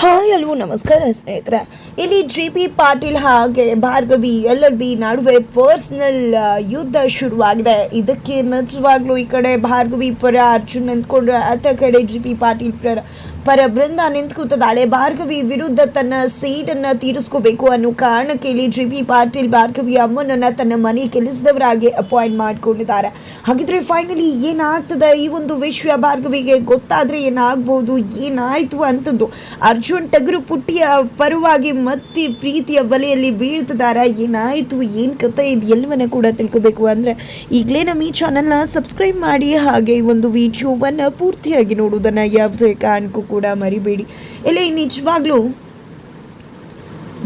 Hi ಅಲ್ವೋ ನಮಸ್ಕಾರ ಸ್ನೇಹಿತರೆ. ಇಲ್ಲಿ ಜಿ ಪಿ ಪಾಟೀಲ್ ಹಾಗೆ ಭಾರ್ಗವಿ ಎಲ್ಲರ್ ಎಲ್ ಬಿ ನಡುವೆ ಪರ್ಸ್ನಲ್ ಯುದ್ಧ ಶುರುವಾಗಿದೆ. ಇದಕ್ಕೆ ನಿಜವಾಗ್ಲೂ ಈ ಕಡೆ ಭಾರ್ಗವಿ ಪರ, ಅರ್ಜುನ್ ನಿಂತ್ಕೊಂಡ್ರೆ ಅತ್ತ ಕಡೆ ಜಿ ಪಿ ಪಾಟೀಲ್ ಪರ ಪರ ಬೃಂದ ನಿಂತ್ಕೊತಿದ್ದಾಳೆ. ಭಾರ್ಗವಿ ವಿರುದ್ಧ ತನ್ನ ಸೀಟನ್ನ ತೀರಿಸ್ಕೋಬೇಕು ಅನ್ನೋ ಕಾರಣಕ್ಕೆ ಇಲ್ಲಿ ಜಿ ಪಿ ಪಾಟೀಲ್ ಭಾರ್ಗವಿ ಅಮ್ಮನನ್ನ ತನ್ನ ಮನೆ ಕೆಲಸದವರಾಗಿ ಅಪಾಯಿಂಟ್ ಮಾಡ್ಕೊಂಡಿದ್ದಾರೆ. ಹಾಗಿದ್ರೆ ಫೈನಲಿ ಏನಾಗ್ತದೆ? ಈ ಒಂದು ವಿಷಯ ಭಾರ್ಗವಿಗೆ ಗೊತ್ತಾದ್ರೆ ಏನಾಗ್ಬೋದು? ಏನಾಯ್ತು ಅಂತದ್ದು? ಅರ್ಜುನ್ ಟಗರು ಪುಟ್ಟಿಯ ಪರವಾಗಿ ಮತ್ತೆ ಪ್ರೀತಿಯ ಬಲೆಯಲ್ಲಿ ಬೀಳ್ತದಾರ. ಏನಾಯ್ತು? ಏನ್ ಕಥೆ ಇದು? ಎಲ್ಲವನ್ನ ಕೂಡ ತಿಳ್ಕೊಬೇಕು ಅಂದ್ರೆ ಈಗಲೇ ನಮ್ಮ ಈ ಚಾನಲ್ನ ಸಬ್ಸ್ಕ್ರೈಬ್ ಮಾಡಿ ಹಾಗೆ ಒಂದು ವಿಡಿಯೋವನ್ನ ಪೂರ್ತಿಯಾಗಿ ನೋಡುವುದನ್ನ ಯಾವುದೇ ಕಾರಣಕ್ಕೂ ಕೂಡ ಮರಿಬೇಡಿ. ಇಲ್ಲಿ ನಿಜವಾಗ್ಲೂ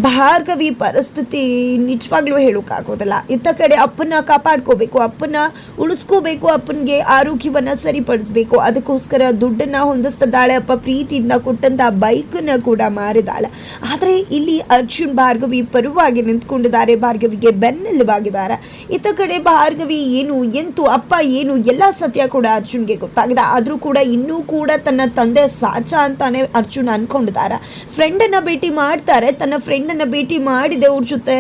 ಭಾರ್ಗವಿ ಪರಿಸ್ಥಿತಿ ನಿಜವಾಗ್ಲೂ ಹೇಳೋಕ್ಕಾಗೋದಿಲ್ಲ ಇತ್ತ ಕಡೆ ಅಪ್ಪನ ಕಾಪಾಡ್ಕೋಬೇಕು ಅಪ್ಪನ ಉಳಿಸ್ಕೋಬೇಕು, ಅಪ್ಪನಿಗೆ ಆರೋಗ್ಯವನ್ನ ಸರಿಪಡಿಸ್ಬೇಕು. ಅದಕ್ಕೋಸ್ಕರ ದುಡ್ಡನ್ನ ಹೊಂದಿಸ್ತಿದ್ದಾಳೆ, ಅಪ್ಪ ಪ್ರೀತಿಯಿಂದ ಕೊಟ್ಟಂತ ಬೈಕನ್ನ ಕೂಡ ಮಾರಿದಾಳೆ. ಆದರೆ ಇಲ್ಲಿ ಅರ್ಜುನ್ ಭಾರ್ಗವಿ ಪರವಾಗಿ ನಿಂತ್ಕೊಂಡಿದ್ದಾರೆ, ಭಾರ್ಗವಿಗೆ ಬೆನ್ನೆಲುಬಾಗಿದ್ದಾರೆ. ಇತ್ತ ಕಡೆ ಭಾರ್ಗವಿ ಏನು, ಎಂತು, ಅಪ್ಪ ಏನು, ಎಲ್ಲ ಸತ್ಯ ಕೂಡ ಅರ್ಜುನ್ಗೆ ಗೊತ್ತಾಗಿದೆ. ಆದರೂ ಕೂಡ ಇನ್ನೂ ಕೂಡ ತನ್ನ ತಂದೆ ಸಾಚ ಅಂತಾನೆ ಅರ್ಜುನ್ ಅನ್ಕೊಂಡಿದ್ದಾರೆ. ಫ್ರೆಂಡನ್ನ ಭೇಟಿ ಮಾಡ್ತಾರೆ, ತನ್ನ ಫ್ರೆಂಡನ್ನ ಭೇಟಿ ಮಾಡಿದೆ ಅವ್ರ ಜೊತೆ.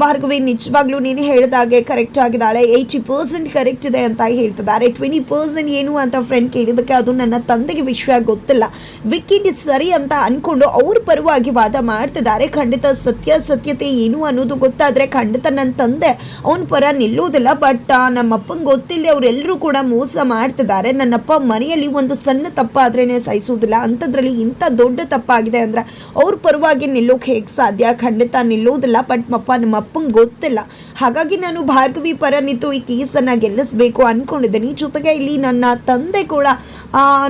ಭಾರ್ಗವಿ, ನಿಜವಾಗ್ಲೂ ನೀನು ಹೇಳಿದಾಗೆ ಕರೆಕ್ಟ್ ಆಗಿದ್ದಾಳೆ. ಏಯ್ಟಿ ಪರ್ಸೆಂಟ್ ಕರೆಕ್ಟ್ ಇದೆ ಅಂತ ಹೇಳ್ತಿದ್ದಾರೆ. ಟ್ವೆಂಟಿ ಪರ್ಸೆಂಟ್ ಏನು ಅಂತ ಫ್ರೆಂಡ್ ಕೇಳಿದಕ್ಕೆ ಅದು ನನ್ನ ತಂದೆಗೆ ವಿಷಯ ಗೊತ್ತಿಲ್ಲ. ವಿಕ್ಕಿ ಸರಿ ಅಂತ ಅಂದ್ಕೊಂಡು ಅವ್ರ ಪರವಾಗಿ ವಾದ ಮಾಡ್ತಿದ್ದಾರೆ. ಖಂಡಿತ ಸತ್ಯ, ಸತ್ಯತೆ ಏನು ಅನ್ನೋದು ಗೊತ್ತಾದ್ರೆ ಖಂಡಿತ ನನ್ನ ತಂದೆ ಅವನ ಪರ ನಿಲ್ಲೋದಿಲ್ಲ. ಬಟ್ ನಮ್ಮ ಅಪ್ಪಂಗೆ ಗೊತ್ತಿಲ್ಲ. ಅವರೆಲ್ಲರೂ ಕೂಡ ಮೋಸ ಮಾಡ್ತಿದ್ದಾರೆ. ನನ್ನಪ್ಪ ಮನೆಯಲ್ಲಿ ಒಂದು ಸಣ್ಣ ತಪ್ಪಾದ್ರೇ ಸಹಿಸುವುದಿಲ್ಲ ಅಂಥದ್ರಲ್ಲಿ ಇಂಥ ದೊಡ್ಡ ತಪ್ಪಾಗಿದೆ ಅಂದ್ರೆ ಅವ್ರ ಪರವಾಗಿ ನಿಲ್ಲೋಕೆ ಹೇಗೆ ಸಾಧ್ಯ? ಖಂಡಿತ ನಿಲ್ಲುವುದಿಲ್ಲ ಬಟ್ ಪಪ್ಪ ನಮ್ಮ ಅಪ್ಪಂಗೆ ಗೊತ್ತಿಲ್ಲ. ಹಾಗಾಗಿ ನಾನು ಭಾರ್ಗವಿ ಪರ ನಿಂತು ಈ ಕೇಸನ್ನು ಗೆಲ್ಲಿಸಬೇಕು ಅಂದ್ಕೊಂಡಿದ್ದೀನಿ ಜೊತೆಗೆ ಇಲ್ಲಿ ನನ್ನ ತಂದೆ ಕೂಡ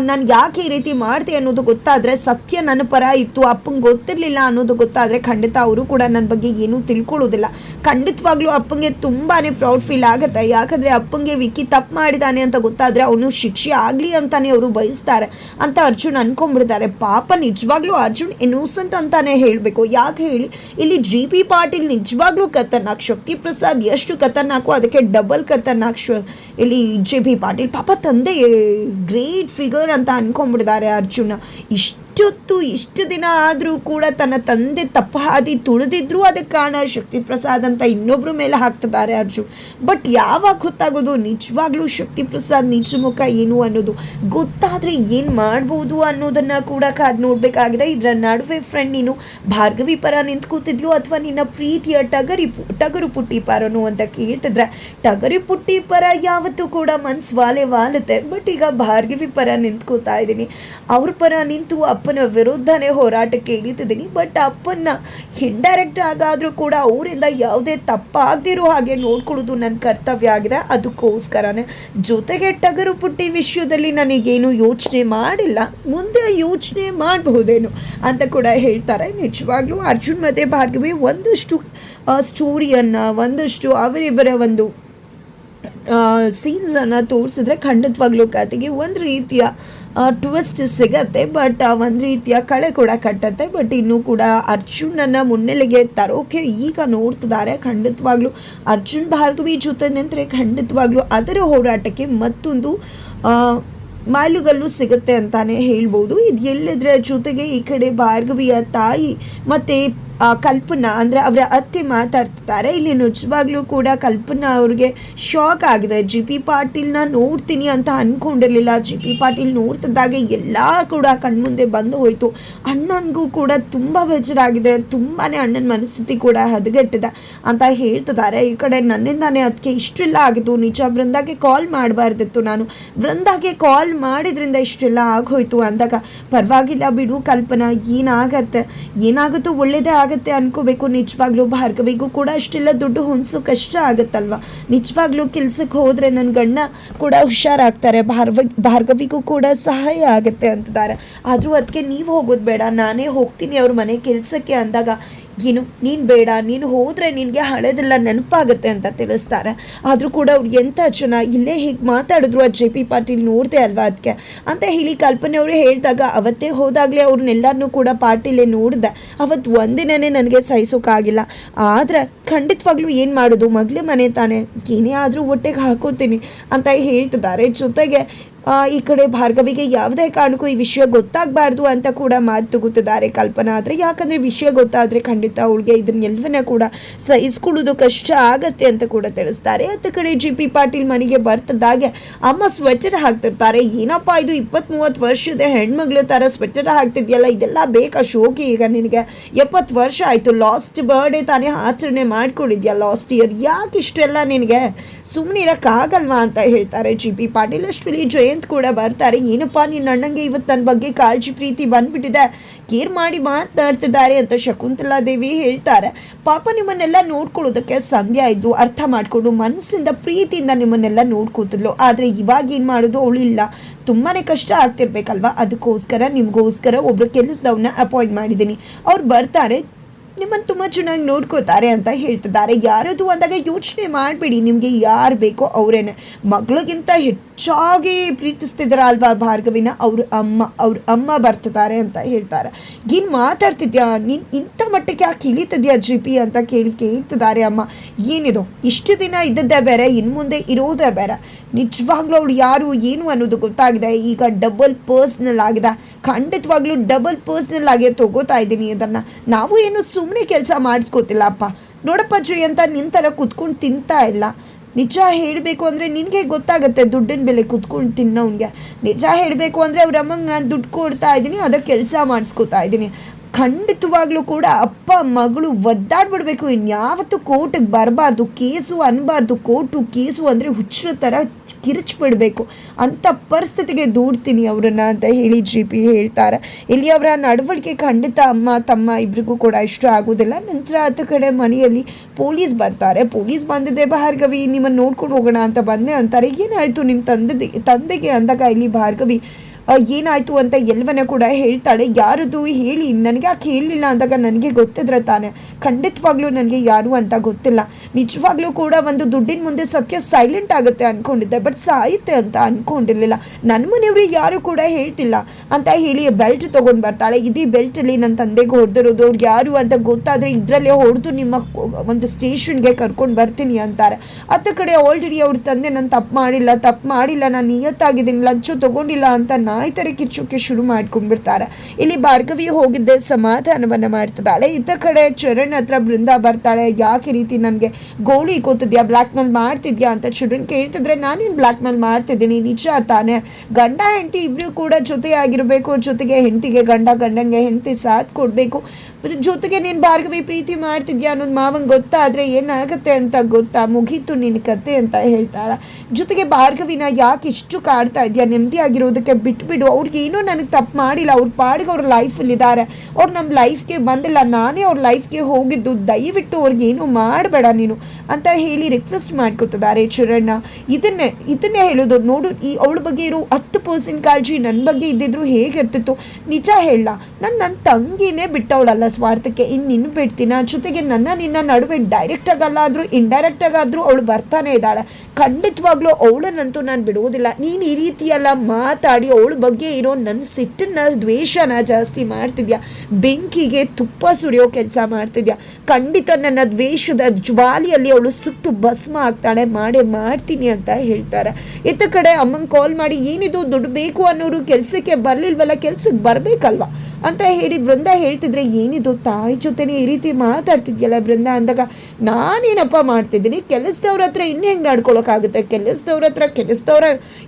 ನಾನು ಯಾಕೆ ಈ ರೀತಿ ಮಾಡ್ತೆ ಅನ್ನೋದು ಗೊತ್ತಾದರೆ ಸತ್ಯ ನನ್ನ ಪರ ಇತ್ತು, ಅಪ್ಪಂಗೆ ಗೊತ್ತಿರಲಿಲ್ಲ ಅನ್ನೋದು ಗೊತ್ತಾದರೆ ಖಂಡಿತ ಅವರು ಕೂಡ ನನ್ನ ಬಗ್ಗೆ ಏನೂ ತಿಳ್ಕೊಳ್ಳೋದಿಲ್ಲ ಖಂಡಿತವಾಗ್ಲೂ ಅಪ್ಪಂಗೆ ತುಂಬಾನೇ ಪ್ರೌಡ್ ಫೀಲ್ ಆಗುತ್ತೆ. ಯಾಕಂದರೆ ಅಪ್ಪಂಗೆ ವಿಕ್ಕಿ ತಪ್ಪು ಮಾಡಿದ್ದಾನೆ ಅಂತ ಗೊತ್ತಾದರೆ ಅವನು ಶಿಕ್ಷೆ ಆಗಲಿ ಅಂತಾನೆ ಅವರು ಬಯಸ್ತಾರೆ ಅಂತ ಅರ್ಜುನ್ ಅನ್ಕೊಂಡ್ಬಿಡ್ತಾರೆ. ಪಾಪ ನಿಜವಾಗ್ಲೂ ಅರ್ಜುನ್ ಇನ್ನೋಸೆಂಟ್ ಅಂತಾನೆ ಹೇಳಬೇಕು. ಯಾಕೆ ಇಲ್ಲಿ ಜಿ ಪಿ ಪಾಟೀಲ್ ನಿಜವಾಗ್ಲೂ ಖತರ್ನಾಕ್, ಶಕ್ತಿ ಪ್ರಸಾದ್ ಎಷ್ಟು ಖತರ್ನಾಕು, ಅದಕ್ಕೆ ಡಬಲ್ ಖತರ್ನಾಕ್ ಇಲ್ಲಿ ಜೆ ಪಿ ಪಾಟೀಲ್ ಪಾಪ ತಂದೆ ಗ್ರೇಟ್ ಫಿಗರ್ ಅಂತ ಅನ್ಕೊಂಡ್ಬಿಡಿದ್ದಾರೆ ಅರ್ಜುನ. ಇಷ್ಟೊತ್ತು ಇಷ್ಟು ದಿನ ಆದರೂ ಕೂಡ ತನ್ನ ತಂದೆ ತಪ್ಪ ಹಾದಿ ತುಳಿದಿದ್ರು ಅದಕ್ಕೆ ಕಾರಣ ಶಕ್ತಿ ಪ್ರಸಾದ್ ಅಂತ ಇನ್ನೊಬ್ರ ಮೇಲೆ ಹಾಕ್ತಿದ್ದಾರೆ ಅರ್ಜುನ್. ಬಟ್ ಯಾವಾಗ ಗೊತ್ತಾಗೋದು? ನಿಜವಾಗ್ಲೂ ಶಕ್ತಿ ಪ್ರಸಾದ್ ನಿಜ ಮುಖ ಏನು ಅನ್ನೋದು. ಗೊತ್ತಾದ್ರೆ ಏನು ಮಾಡ್ಬೋದು ಅನ್ನೋದನ್ನ ಕೂಡ ಕಾದ್ ನೋಡಬೇಕಾಗಿದೆ. ಇದರ ನಡುವೆ ಫ್ರೆಂಡ್ ನೀನು ಭಾರ್ಗವಿ ಪರ ನಿಂತ್ಕೋತಿದ್ಯೋ ಅಥವಾ ನಿನ್ನ ಪ್ರೀತಿಯ ಟಗರಿ ಟಗರು ಪುಟ್ಟಿ ಪರನು ಅಂತ ಕೇಳ್ತಿದ್ರೆ ಟಗರಿ ಪುಟ್ಟಿ ಪರ ಯಾವತ್ತೂ ಕೂಡ ಮನ್ಸು ವಾಲೆ ವಾಲುತ್ತೆ. ಬಟ್ ಈಗ ಭಾರ್ಗವಿ ಪರ ನಿಂತ್ಕೋತಾ ಇದ್ದೀನಿ. ಅವ್ರ ಪರ ನಿಂತು ಅಪ್ಪನ ವಿರುದ್ಧನೇ ಹೋರಾಟಕ್ಕೆ ಇಳಿತಿದ್ದೀನಿ. ಬಟ್ ಅಪ್ಪನ್ನ ಇಂಡೈರೆಕ್ಟ್ ಆಗಾದರೂ ಕೂಡ ಅವರಿಂದ ಯಾವುದೇ ತಪ್ಪಾಗದಿರೋ ಹಾಗೆ ನೋಡ್ಕೊಳ್ಳೋದು ನನ್ನ ಕರ್ತವ್ಯ ಆಗಿದೆ. ಅದಕ್ಕೋಸ್ಕರನೇ ಜೊತೆಗೆ ಟಗರು ಪುಟ್ಟಿ ವಿಷಯದಲ್ಲಿ ನನಗೇನು ಯೋಚನೆ ಮಾಡಿಲ್ಲ. ಮುಂದೆ ಯೋಚನೆ ಮಾಡಬಹುದೇನು ಅಂತ ಕೂಡ ಹೇಳ್ತಾರೆ. ನಿಜವಾಗ್ಲೂ ಅರ್ಜುನ್ ಮತ್ತು ಭಾರ್ಗವಿ ಒಂದಷ್ಟು ಸ್ಟೋರಿಯನ್ನು ಒಂದಷ್ಟು ಅವರಿಬ್ಬರ ಒಂದು ಸೀನ್ಸನ್ನು ತೋರಿಸಿದ್ರೆ ಖಂಡಿತವಾಗ್ಲೂ ಕತೆಗೆ ಒಂದು ರೀತಿಯ ಟ್ವಿಸ್ಟ್ ಸಿಗತ್ತೆ ಬಟ್ ಒಂದು ರೀತಿಯ ಕಳೆ ಕೂಡ ಕಟ್ಟತ್ತೆ ಬಟ್ ಇನ್ನೂ ಕೂಡ ಅರ್ಜುನನ್ನು ಮುನ್ನೆಲೆಗೆ ತರೋಕೆ ಈಗ ನೋಡ್ತಿದ್ದಾರೆ. ಖಂಡಿತವಾಗ್ಲೂ ಅರ್ಜುನ್ ಭಾರ್ಗವಿ ಜೊತೆ ನಿಂತರೆ ಖಂಡಿತವಾಗ್ಲೂ ಅದರ ಹೋರಾಟಕ್ಕೆ ಮತ್ತೊಂದು ಮಾಲುಗಲ್ಲು ಸಿಗುತ್ತೆ ಅಂತಾನೆ ಹೇಳ್ಬೋದು. ಇದು ಎಲ್ಲಿದ್ರೆ ಜೊತೆಗೆ ಈ ಕಡೆ ಭಾರ್ಗವಿಯ ತಾಯಿ ಮತ್ತೆ ಕಲ್ಪನಾ ಅಂದರೆ ಅವರ ಅತ್ತೆ ಮಾತಾಡ್ತಿದ್ದಾರೆ ಇಲ್ಲಿ ನಿಜವಾಗ್ಲೂ ಕೂಡ ಕಲ್ಪನಾ ಅವ್ರಿಗೆ ಶಾಕ್ ಆಗಿದೆ. ಜಿ ಪಿ ಪಾಟೀಲ್ನ ನೋಡ್ತೀನಿ ಅಂತ ಅಂದ್ಕೊಂಡಿರಲಿಲ್ಲ ಜಿ ಪಿ ಪಾಟೀಲ್ ನೋಡ್ತಿದ್ದಾಗ ಎಲ್ಲ ಕೂಡ ಕಣ್ಮುಂದೆ ಬಂದು ಹೋಯಿತು. ಅಣ್ಣನಿಗೂ ಕೂಡ ತುಂಬ ಬೇಜಾರಾಗಿದೆ. ತುಂಬಾ ಅಣ್ಣನ ಮನಸ್ಥಿತಿ ಕೂಡ ಹದಗೆಟ್ಟಿದೆ ಅಂತ ಹೇಳ್ತಿದ್ದಾರೆ. ಈ ಕಡೆ ನನ್ನಿಂದಾನೇ ಅದಕ್ಕೆ ಇಷ್ಟೆಲ್ಲ ಆಗಿದ್ದು. ನಿಜ, ವೃಂದಾಗೆ ಕಾಲ್ ಮಾಡಬಾರ್ದಿತ್ತು ನಾನು. ವೃಂದಾಗೆ ಕಾಲ್ ಮಾಡಿದ್ರಿಂದ ಇಷ್ಟೆಲ್ಲ ಆಗೋಯ್ತು ಅಂದಾಗ ಪರವಾಗಿಲ್ಲ ಬಿಡು ಕಲ್ಪನಾ, ಏನಾಗತ್ತೆ? ಏನಾಗುತ್ತೋ ಒಳ್ಳೇದೇ ಆಗುತ್ತೆ. ಅನ್ಕೋಬೇಕು. ನಿಜವಾಗ್ಲೂ ಭಾರ್ಗವಿಗೂ ಕೂಡ ಅಷ್ಟೆಲ್ಲ. ದುಡ್ಡು ಹೊಂದಿಸೋ ಕಷ್ಟ ಆಗುತ್ತಲ್ವಾ? ನಿಜವಾಗ್ಲೂ ಕೆಲ್ಸಕ್ಕೆ ಹೋದ್ರೆ ನನ್ನ ಗಂಡ ಕೂಡ ಹುಷಾರಾಗ್ತಾರೆ. ಭಾರ್ವ, ಭಾರ್ಗವಿಗೂ ಕೂಡ ಸಹಾಯ ಆಗುತ್ತೆ ಅಂತಿದ್ದಾರೆ. ಆದರೂ ಅದಕ್ಕೆ ನೀವು ಹೋಗೋದು ಬೇಡ. ನಾನೇ ಹೋಗ್ತೀನಿ ಅವ್ರ ಮನೆ ಕೆಲಸಕ್ಕೆ ಅಂದಾಗ ಏನು ನೀನು ಬೇಡ, ನೀನು ಹೋದರೆ ನಿನಗೆ ಹಳೆದೆಲ್ಲ ನೆನಪಾಗುತ್ತೆ ಅಂತ ತಿಳಿಸ್ತಾರೆ. ಆದರೂ ಕೂಡ ಅವ್ರು ಎಂಥ ಜನ ಇಲ್ಲೇ ಹೀಗೆ ಮಾತಾಡಿದ್ರು ಆ ಜೆ ಪಿ ಪಾಟೀಲ್ ನೋಡಿದೆ ಅಲ್ವಾ ಅದಕ್ಕೆ ಅಂತ ಹೇಳಿ ಕಲ್ಪನೆ ಅವರು ಹೇಳಿದಾಗ ಅವತ್ತೇ ಹೋದಾಗಲೇ ಅವ್ರನ್ನೆಲ್ಲರನ್ನೂ ಕೂಡ ಪಾಟೀಲೇ ನೋಡಿದೆ. ಅವತ್ತು ಒಂದಿನೇ ನನಗೆ ಸಹಿಸೋಕ್ಕಾಗಿಲ್ಲ ಆದರೆ ಖಂಡಿತವಾಗ್ಲೂ ಏನು ಮಾಡೋದು? ಮಗಳ ಮನೆ ತಾನೆ. ಏನೇ ಆದರೂ ಹೊಟ್ಟೆಗೆ ಹಾಕೋತೀನಿ ಅಂತ ಹೇಳ್ತಿದ್ದಾರೆ. ಜೊತೆಗೆ ಈ ಕಡೆ ಭಾರ್ಗವಿಗೆ ಯಾವುದೇ ಕಾರಣಕ್ಕೂ ಈ ವಿಷಯ ಗೊತ್ತಾಗಬಾರ್ದು ಅಂತ ಕೂಡ ಮಾತು ತಗುತ್ತಿದ್ದಾರೆ ಕಲ್ಪನಾ. ಆದರೆ ಯಾಕಂದರೆ ವಿಷಯ ಗೊತ್ತಾದರೆ ಖಂಡಿತ ಅವಳಿಗೆ ಇದನ್ನೆಲ್ಲವನ್ನ ಕೂಡ ಸಹಿಸ್ಕೊಳ್ಳೋದು ಕಷ್ಟ ಆಗತ್ತೆ ಅಂತ ಕೂಡ ತಿಳಿಸ್ತಾರೆ. ಅತ್ತ ಕಡೆ ಜಿ ಪಿ ಪಾಟೀಲ್ ಮನೆಗೆ ಬರ್ತದಾಗೆ ಅಮ್ಮ ಸ್ವೆಟರ್ ಹಾಕ್ತಿರ್ತಾರೆ. ಏನಪ್ಪ ಇದು ಇಪ್ಪತ್ತ್ ಮೂವತ್ತು ವರ್ಷದ ಹೆಣ್ಮಗಳ ಥರ ಸ್ವೆಟರ್ ಹಾಕ್ತಿದ್ಯಲ್ಲ, ಇದೆಲ್ಲ ಬೇಕಾ ಶೋಕಿ? ಈಗ ನಿನಗೆ ಎಪ್ಪತ್ತು ವರ್ಷ ಆಯಿತು ಲಾಸ್ಟ್ ಬರ್ಡೇ ತಾನೇ ಆಚರಣೆ ಮಾಡ್ಕೊಂಡಿದ್ಯಾ ಲಾಸ್ಟ್ ಇಯರ್ ಯಾಕೆ ಇಷ್ಟೆಲ್ಲ ನಿನಗೆ ಸುಮ್ಮನೆ ಇರೋಕ್ಕಾಗಲ್ವಾ ಅಂತ ಹೇಳ್ತಾರೆ ಜಿ ಪಿ ಪಾಟೀಲ್. ಅಷ್ಟರಲ್ಲಿ ಜಯಂತ್ ಕೂಡ ಬರ್ತಾರೆ. ಏನಪ್ಪ, ನಿನ್ನ ಅಣ್ಣಂಗೆ ಇವತ್ತು ತನ್ನ ಬಗ್ಗೆ ಕಾಳಜಿ, ಪ್ರೀತಿ ಬಂದ್ಬಿಟ್ಟಿದೆ. ಕೇರ್ ಮಾಡಿ ಮಾತಾಡ್ತಿದ್ದಾರೆ ಅಂತ ಶಕುಂತಲಾ ದೇವಿ ಹೇಳ್ತಾರೆ. ಪಾಪ ನಿಮ್ಮನ್ನೆಲ್ಲ ನೋಡ್ಕೊಳ್ಳೋದಕ್ಕೆ ಸಂಧ್ಯಾ ಇದ್ದು ಅರ್ಥ ಮಾಡ್ಕೊಂಡು ಮನಸ್ಸಿಂದ ಪ್ರೀತಿಯಿಂದ ನಿಮ್ಮನ್ನೆಲ್ಲ ನೋಡ್ಕೋತಿದ್ಲು. ಆದರೆ ಇವಾಗ ಏನು ಮಾಡೋದು? ಅವಳಿಲ್ಲ. ತುಂಬಾನೇ ಕಷ್ಟ ಆಗ್ತಿರ್ಬೇಕಲ್ವಾ? ಅದಕ್ಕೋಸ್ಕರ ನಿಮಗೋಸ್ಕರ ಒಬ್ಬರು ಕೆಲಸದವ್ರನ್ನ ಅಪಾಯಿಂಟ್ ಮಾಡಿದ್ದೀನಿ. ಅವ್ರು ಬರ್ತಾರೆ. ನಿಮ್ಮನ್ನು ತುಂಬ ಚೆನ್ನಾಗಿ ನೋಡ್ಕೋತಾರೆ ಅಂತ ಹೇಳ್ತಿದ್ದಾರೆ. ಯಾರದು ಅಂದಾಗ ಯೋಚನೆ ಮಾಡಬೇಡಿ. ನಿಮಗೆ ಯಾರು ಬೇಕೋ ಅವರೇನೆ. ಮಗಳಿಗಿಂತ ಹೆಚ್ಚಾಗಿ ಪ್ರೀತಿಸ್ತಿದಾರ ಅಲ್ವಾ ಭಾರ್ಗವಿನ? ಅವ್ರ ಅಮ್ಮ ಅವ್ರ ಅಮ್ಮ ಬರ್ತಿದ್ದಾರೆ ಅಂತ ಹೇಳ್ತಾರೆ. ಏನು ಮಾತಾಡ್ತಿದ್ಯಾ? ನೀನು ಇಂಥ ಮಟ್ಟಕ್ಕೆ ಯಾಕೆ ಇಳಿತಿದ್ಯಾ ಜಿ ಪಿ ಅಂತ ಕೇಳಿ ಕೇಳ್ತಿದ್ದಾರೆ ಅಮ್ಮ. ಏನಿದು? ಇಷ್ಟು ದಿನ ಇದ್ದದ್ದೇ ಬೇರೆ ಇನ್ನು ಮುಂದೆ ಇರೋದೇ ಬೇರೆ. ನಿಜವಾಗ್ಲೂ ಅವಳು ಯಾರು ಏನು ಅನ್ನೋದು ಗೊತ್ತಾಗಿದೆ. ಈಗ ಡಬಲ್ ಪರ್ಸ್ನಲ್ ಆಗಿದೆ. ಖಂಡಿತವಾಗ್ಲೂ ಡಬಲ್ ಪರ್ಸ್ನಲ್ ಆಗಿ ತಗೋತಾ ಇದ್ದೀನಿ ಅದನ್ನು ನಾವು ಏನು ಸುಮ್ಮನೆ ಕೆಲಸ ಮಾಡಿಸ್ಕೋತಿಲ್ಲಪ್ಪ ನೋಡಪ್ಪ ಜಿ ಅಂತ ನಿಂತರ ಕುತ್ಕೊಂಡು ತಿಂತಾ ಇಲ್ಲ. ನಿಜ ಹೇಳಬೇಕು ಅಂದರೆ ನಿನಗೆ ಗೊತ್ತಾಗುತ್ತೆ ದುಡ್ಡಿನ ಬೆಲೆ ಕುತ್ಕೊಂಡು ತಿನ್ನೋನ್ಗೆ ನಿಜ ಹೇಳಬೇಕು ಅಂದರೆ ಅವ್ರ ಅಮ್ಮಂಗೆ ನಾನು ದುಡ್ಡು ಕೊಡ್ತಾ ಇದ್ದೀನಿ ಅದಕ್ಕೆ ಕೆಲಸ ಮಾಡಿಸ್ಕೊತಾ ಇದ್ದೀನಿ. ಖಂಡಿತವಾಗ್ಲೂ ಕೂಡ ಅಪ್ಪ, ಮಗಳು ಒದ್ದಾಡ್ಬಿಡ್ಬೇಕು. ಇನ್ಯಾವತ್ತು ಕೋರ್ಟಿಗೆ ಬರಬಾರ್ದು. ಕೇಸು ಅನ್ಬಾರ್ದು. ಕೋರ್ಟು ಕೇಸು ಅಂದರೆ ಹುಚ್ಚರ ಥರ ಕಿರಿಚ್ಬಿಡ್ಬೇಕು. ಅಂಥ ಪರಿಸ್ಥಿತಿಗೆ ದೂಡ್ತೀನಿ ಅವರನ್ನು ಅಂತ ಹೇಳಿ ಜಿ ಪಿ ಹೇಳ್ತಾರೆ. ಇಲ್ಲಿ ಅವರ ನಡವಳಿಕೆ ಖಂಡಿತ ಅಮ್ಮ, ತಮ್ಮ ಇಬ್ಬರಿಗೂ ಕೂಡ ಇಷ್ಟ ಆಗೋದಿಲ್ಲ ನಂತರ ಆತ ಕಡೆ ಮನೆಯಲ್ಲಿ ಪೊಲೀಸ್ ಬರ್ತಾರೆ. ಪೊಲೀಸ್ ಬಂದಿದೆ, ಭಾರ್ಗವಿ. ನಿಮ್ಮನ್ನು ನೋಡ್ಕೊಂಡು ಹೋಗೋಣ ಅಂತ ಬಂದೆ ಅಂತಾರೆ. ಏನಾಯಿತು ನಿಮ್ಮ ತಂದೆ ತಂದೆಗೆ ಅಂದಾಗ ಇಲ್ಲಿ ಭಾರ್ಗವಿ ಏನಾಯ್ತು ಅಂತ ಎಲ್ವನ ಕೂಡ ಹೇಳ್ತಾಳೆ. ಯಾರದು ಹೇಳಿ, ನನಗೆ ಆ ಹೇಳಲಿಲ್ಲ ಅಂದಾಗ ನನಗೆ ಗೊತ್ತಿದ್ರೆ ತಾನೆ. ಖಂಡಿತವಾಗ್ಲೂ ನನಗೆ ಯಾರು ಅಂತ ಗೊತ್ತಿಲ್ಲ. ನಿಜವಾಗ್ಲೂ ಕೂಡ ಒಂದು ದುಡ್ಡಿನ ಮುಂದೆ ಸತ್ಯ ಸೈಲೆಂಟ್ ಆಗುತ್ತೆ ಅನ್ಕೊಂಡಿದ್ದೆ. ಬಟ್ ಸಾಯುತ್ತೆ ಅಂತ ಅನ್ಕೊಂಡಿರ್ಲಿಲ್ಲ. ನನ್ನ ಮನೆಯವ್ರಿಗೆ ಯಾರು ಕೂಡ ಹೇಳ್ತಿಲ್ಲ ಅಂತ ಹೇಳಿ ಬೆಲ್ಟ್ ತೊಗೊಂಡು ಬರ್ತಾಳೆ. ಇದೇ ಬೆಲ್ಟಲ್ಲಿ ನನ್ನ ತಂದೆಗೆ ಹೊಡೆದಿರೋದು. ಅವ್ರಿಗೆ ಯಾರು ಅಂತ ಗೊತ್ತಾದರೆ ಇದರಲ್ಲೇ ಹೊಡೆದು ನಿಮ್ಮ ಒಂದು ಸ್ಟೇಷನ್ಗೆ ಕರ್ಕೊಂಡು ಬರ್ತೀನಿ ಅಂತಾರೆ. ಅತ್ತ ಕಡೆ ಆಲ್ರೆಡಿ ಅವ್ರ ತಂದೆ ನಾನು ತಪ್ಪು ಮಾಡಿಲ್ಲ. ತಪ್ಪು ಮಾಡಿಲ್ಲ. ನಾನು ನಿಯತ್ತಾಗಿದ್ದೀನಿ. ಲಂಚು ತಗೊಂಡಿಲ್ಲ ಅಂತ ನಾಯಿ ಥರ ಕಿಚ್ಚೋಕೆ ಶುರು ಮಾಡ್ಕೊಂಡ್ಬಿಡ್ತಾರೆ. ಇಲ್ಲಿ ಭಾರ್ಗವಿ ಹೋಗಿದ್ದೆ ಸಮಾಧಾನವನ್ನ ಮಾಡ್ತಿದ್ದಾಳೆ. ಇತ್ತ ಕಡೆ ಚರಣ್ ಹತ್ರ ಬೃಂದ ಬರ್ತಾಳೆ. ಯಾಕೆ ಈ ರೀತಿ ನನಗೆ ಗೋಳಿ ಕೂತಿದ್ಯಾ? ಬ್ಲ್ಯಾಕ್ ಮೇಲ್ ಮಾಡ್ತಿದ್ಯಾ ಅಂತ ಚರಣ್ ಕೇಳ್ತಿದ್ರೆ, ನಾನೇನು ಬ್ಲ್ಯಾಕ್ ಮೇಲ್ ಮಾಡ್ತಿದ್ದೀನಿ? ನಿಜ ತಾನೆ. ಗಂಡ, ಹೆಂಡತಿ ಇಬ್ರು ಕೂಡ ಜೊತೆಯಾಗಿರಬೇಕು. ಜೊತೆಗೆ ಹೆಂಡತಿಗೆ ಗಂಡ ಗಂಡಂಗೆ ಹೆಂಡತಿ ಸಾಥ್ ಕೊಡಬೇಕು. ಜೊತೆಗೆ ನೀನು ಭಾರ್ಗವಿ ಪ್ರೀತಿ ಮಾಡ್ತಿದ್ಯಾ ಅನ್ನೋದು ಮಾವಂಗೆ ಗೊತ್ತಾದ್ರೆ ಏನಾಗುತ್ತೆ ಅಂತ ಗೊತ್ತಾ? ಮುಗೀತು ನಿನ್ನ ಕತೆ ಅಂತ ಹೇಳ್ತಾಳೆ. ಜೊತೆಗೆ ಭಾರ್ಗವಿನ ಯಾಕೆ ಇಷ್ಟು ಕಾಡ್ತಾ ಇದೆಯಾ? ನೆಮ್ಮದಿಯಾಗಿರೋದಕ್ಕೆ ಬಿಟ್ಬಿಡು ಅವ್ರಿಗೆ ಏನೂ ನನಗೆ ತಪ್ಪು ಮಾಡಿಲ್ಲ. ಅವ್ರ ಪಾಡಿಗೆ ಅವ್ರ ಲೈಫಲ್ಲಿ ಇದ್ದಾರೆ ಅವ್ರು ನಮ್ಮ ಲೈಫ್ಗೆ ಬಂದಿಲ್ಲ. ನಾನೇ ಅವ್ರ ಲೈಫ್ಗೆ ಹೋಗಿದ್ದು. ದಯವಿಟ್ಟು ಅವ್ರಿಗೆ ಏನು ಮಾಡಬೇಡ ನೀನು ಅಂತ ಹೇಳಿ ರಿಕ್ವೆಸ್ಟ್ ಮಾಡ್ಕೊತಿದ್ದಾರೆ ಚರಣ್ಣ ಇದನ್ನೇ ಇದನ್ನೇ ಹೇಳೋದು. ನೋಡು, ಈ ಅವಳ ಬಗ್ಗೆ ಇರೋ ಹತ್ತು ಪರ್ಸೆಂಟ್ ಕಾಳಜಿ ನನ್ನ ಬಗ್ಗೆ ಇದ್ದಿದ್ರು ಹೇಗಿರ್ತಿತ್ತು? ನಿಜ ಹೇಳ. ನಾನು ನನ್ನ ತಂಗಿನೇ ಬಿಟ್ಟವಳಲ್ಲ ಸ್ವಾರ್ಥಕ್ಕೆ. ಇನ್ನು ನಿನ್ನ ಬಿಡ್ತೀನ? ಜೊತೆಗೆ ನನ್ನ, ನಿನ್ನ ನಡುವೆ ಡೈರೆಕ್ಟ್ ಆಗಲ್ಲಾದರೂ ಇಂಡೈರೆಕ್ಟ್ ಆಗಾದರೂ ಅವಳು ಬರ್ತಾನೆ ಇದ್ದಾಳೆ. ಖಂಡಿತವಾಗ್ಲೂ ಅವಳನ್ನಂತೂ ನಾನು ಬಿಡುವುದಿಲ್ಲ. ನೀನು ಈ ರೀತಿಯೆಲ್ಲ ಮಾತಾಡಿ, ಅವಳ ಬಗ್ಗೆ ಇರೋ ನನ್ನ ಸಿಟ್ಟನ್ನ ದ್ವೇಷನ ಜಾಸ್ತಿ ಮಾಡ್ತಿದ್ಯಾ? ಬೆಂಕಿಗೆ ತುಪ್ಪ ಸುರಿಯೋ ಕೆಲಸ ಮಾಡ್ತಿದ್ಯಾ? ಖಂಡಿತ ನನ್ನ ದ್ವೇಷದ ಜ್ವಾಲಿಯಲ್ಲಿ ಅವಳು ಸುಟ್ಟು ಭಸ್ಮ ಆಗ್ತಾಳೆ, ಮಾಡೇ ಮಾಡ್ತೀನಿ ಅಂತ ಹೇಳ್ತಾರೆ. ಇತ್ತ ಕಡೆ ಅಮ್ಮಂಗೆ ಕಾಲ್ ಮಾಡಿ, ಏನಿದು ದುಡ್ಡು ಬೇಕು ಅನ್ನೋರು ಕೆಲಸಕ್ಕೆ ಬರಲಿಲ್ವಲ್ಲ ಕೆಲಸಕ್ಕೆ ಬರಬೇಕಲ್ವಾ? ಅಂತ ಹೇಳಿ ಬೃಂದ ಹೇಳ್ತಿದ್ರೆ, ಏನಿದು ತಾಯಿ ಜೊತೆನೇ ಈ ರೀತಿ ಮಾತಾಡ್ತಿದ್ಯಲ್ಲ ಬೃಂದ ಅಂದಾಗ, ನಾನೇನಪ್ಪ ಮಾಡ್ತಿದ್ದೀನಿ? ಕೆಲಸದವ್ರ ಹತ್ರ ಇನ್ನು ಹೆಂಗೆ ನಡ್ಕೊಳಕ್ಕಾಗುತ್ತೆ? ಕೆಲಸದವ್ರ ಹತ್ರ ಕೆಲಸದವ್ರ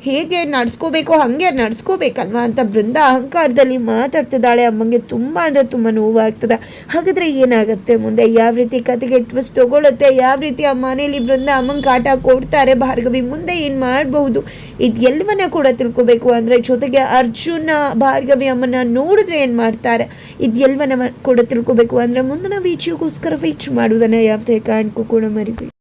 ಹೇಗೆ ನಡ್ಸ್ಕೋಬೇಕು, ಹಾಗೆ ನಡ್ಸ್ಕೋಬೇಕಲ್ವಾ ಅಂತ ಬೃಂದ ಅಹಂಕಾರದಲ್ಲಿ ಮಾತಾಡ್ತಿದ್ದಾಳೆ. ಅಮ್ಮಂಗೆ ತುಂಬ ಅಂದರೆ ತುಂಬ ನೋವಾಗ್ತದೆ. ಹಾಗಾದ್ರೆ ಏನಾಗುತ್ತೆ ಮುಂದೆ? ಯಾವ ರೀತಿ ಕತೆಗೆ ಟ್ವಿಸ್ಟ್ ತಗೊಳುತ್ತೆ ಯಾವ ರೀತಿ ಆ ಮನೇಲಿ ಬೃಂದ ಅಮ್ಮಂಗೆ ಕಾಟ ಕೊಡ್ತಾರೆ? ಭಾರ್ಗವಿ ಮುಂದೆ ಏನು ಮಾಡಬಹುದು? ಇದು ಎಲ್ಲವನ್ನ ಕೂಡ ತಿಳ್ಕೊಬೇಕು ಅಂದರೆ ಜೊತೆಗೆ ಅರ್ಜುನ, ಭಾರ್ಗವಿ ಅಮ್ಮನ ನೋಡಿದ್ರೆ ಏನು ಮಾಡ್ತಾರೆ? ಇದು ಎಲ್ಲವನ್ನ ಕೂಡ ತಿಳ್ಕೊಬೇಕು ಅಂದರೆ ಮುಂದಿನ ವೀಚಿಗೋಸ್ಕರ ವೀಚ್ ಮಾಡುವುದನ್ನು ಯಾವುದೇ ಕಾರಣಕ್ಕೂ ಕೂಡ ಮರಿಬೇಡಿ.